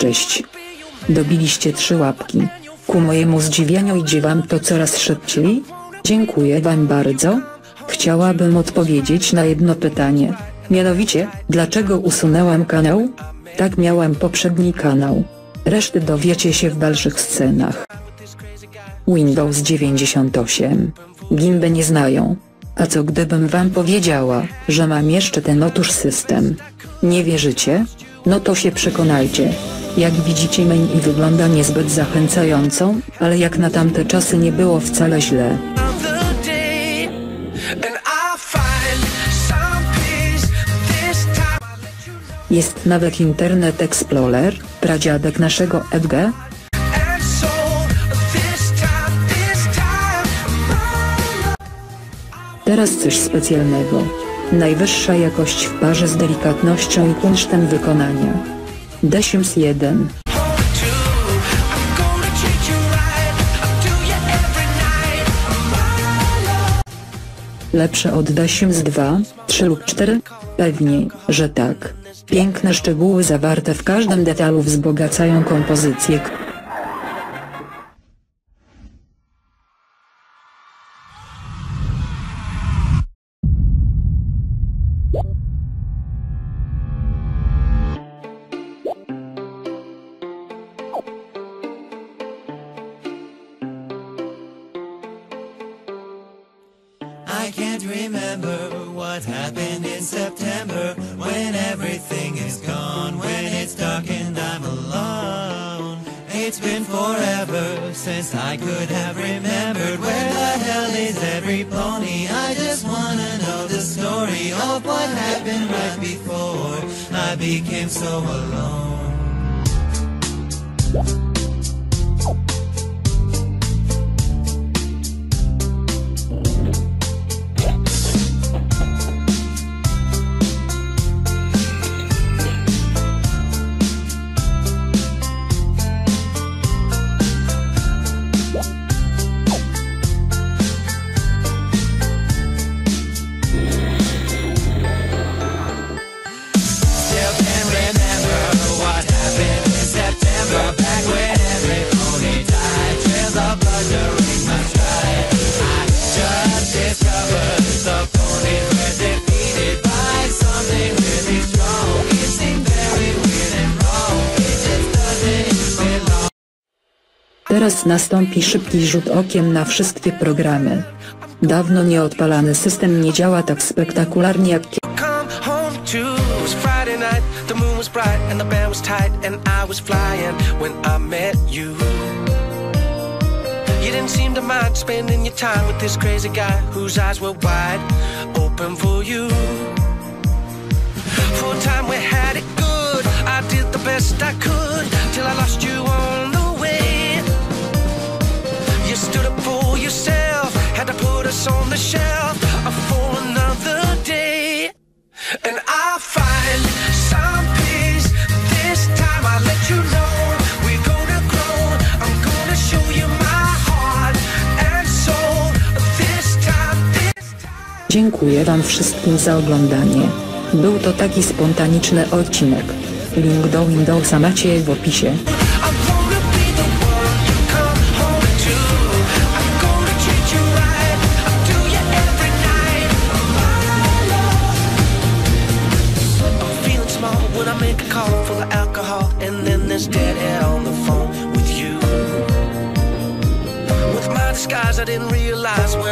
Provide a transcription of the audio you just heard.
Cześć. Dobiliście trzy łapki. Ku mojemu zdziwieniu idzie wam to coraz szybciej. Dziękuję wam bardzo. Chciałabym odpowiedzieć na jedno pytanie. Mianowicie, dlaczego usunęłam kanał? Tak miałem poprzedni kanał. Reszty dowiecie się w dalszych scenach. Windows 98. Gimby nie znają. A co gdybym wam powiedziała, że mam jeszcze ten otóż system? Nie wierzycie? No to się przekonajcie. Jak widzicie i wygląda niezbyt zachęcająco, ale jak na tamte czasy nie było wcale źle. Jest nawet Internet Explorer, pradziadek naszego EDG, and so this time, this time, my Teraz coś specjalnego. Najwyższa jakość w parze z delikatnością i kunsztem wykonania. The Sims 1. home too. I'm gonna treat you right. I'll do you every night. My love. Lepsze od The Sims 2, 3 lub 4? Pewnie, że tak. Piękne szczegóły zawarte w każdym detalu wzbogacają kompozycję. I can't remember what happened in September when everything is gone, when it's dark and I'm alone. It's been forever since I could have remembered where the hell is every pony. I just wanna know the story of what happened right before I became so alone. Teraz nastąpi szybki rzut okiem na wszystkie programy. Dawno nieodpalany system nie działa tak spektakularnie jak you. Time we had Dziękuję wam wszystkim za oglądanie. Był to taki spontaniczny odcinek. Link do Windowsa macie w opisie.